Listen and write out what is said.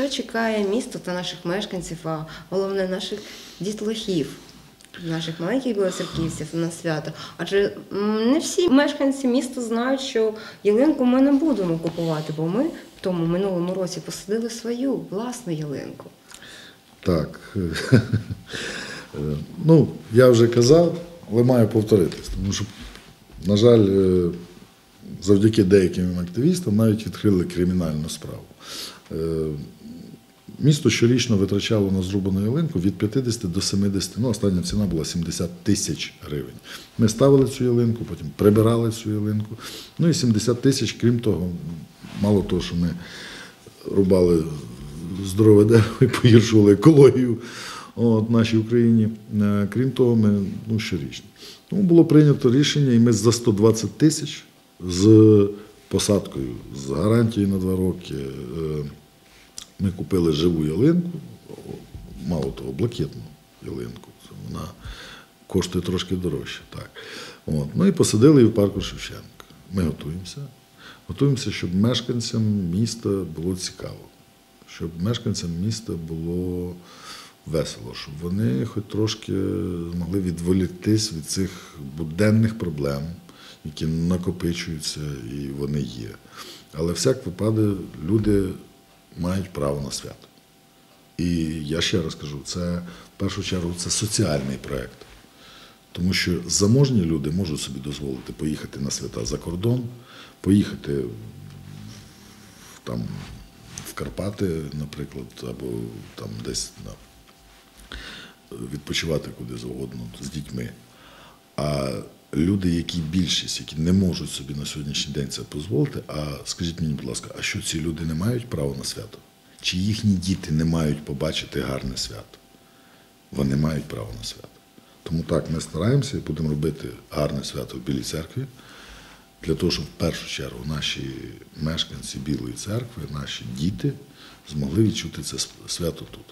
що чекає місто та наших мешканців, а головне наших дітлахів, наших маленьких білоцерківців на свято. Адже не всі мешканці міста знають, що ялинку ми не будемо купувати, бо ми в тому минулому році посадили свою власну ялинку. Так. Е, Ну, я вже казав, але маю повторитись, тому що, на жаль, е, завдяки деяким активістам навіть відкрили кримінальну справу. Е, Місто щорічно витрачало на зрубану ялинку від 50 до 70, ну остання ціна була 70 тисяч гривень. Ми ставили цю ялинку, потім прибирали цю ялинку. Ну і 70 тисяч, крім того, мало того, що ми рубали здорове дерево і погіршували екологію от, нашій Україні. Е, Крім того, ми ну, щорічно. Тому було прийнято рішення, і ми за 120 тисяч з посадкою, з гарантією на два роки. Ми купили живу ялинку, мало того, блакитну ялинку. Вона коштує трошки дорожче. Так. От. Ну і посадили її в парку Шевченка. Ми готуємося. Готуємося, щоб мешканцям міста було цікаво, щоб мешканцям міста було весело, щоб вони хоч трошки могли відволіктись від цих буденних проблем, які накопичуються і вони є. Але всяк випадок люди мають право на свято. І я ще раз кажу, це в першу чергу це соціальний проєкт. Тому що заможні люди можуть собі дозволити поїхати на свята за кордон, поїхати там, в Карпати, наприклад, або там десь на, відпочивати куди завгодно з дітьми. А люди, які більшість, які не можуть собі на сьогоднішній день це дозволити, а скажіть мені, будь ласка, а що ці люди не мають права на свято? Чи їхні діти не мають побачити гарне свято? Вони мають право на свято. Тому так, ми стараємося і будемо робити гарне свято в Білій церкві, для того, щоб в першу чергу наші мешканці Білої церкви, наші діти змогли відчути це свято тут.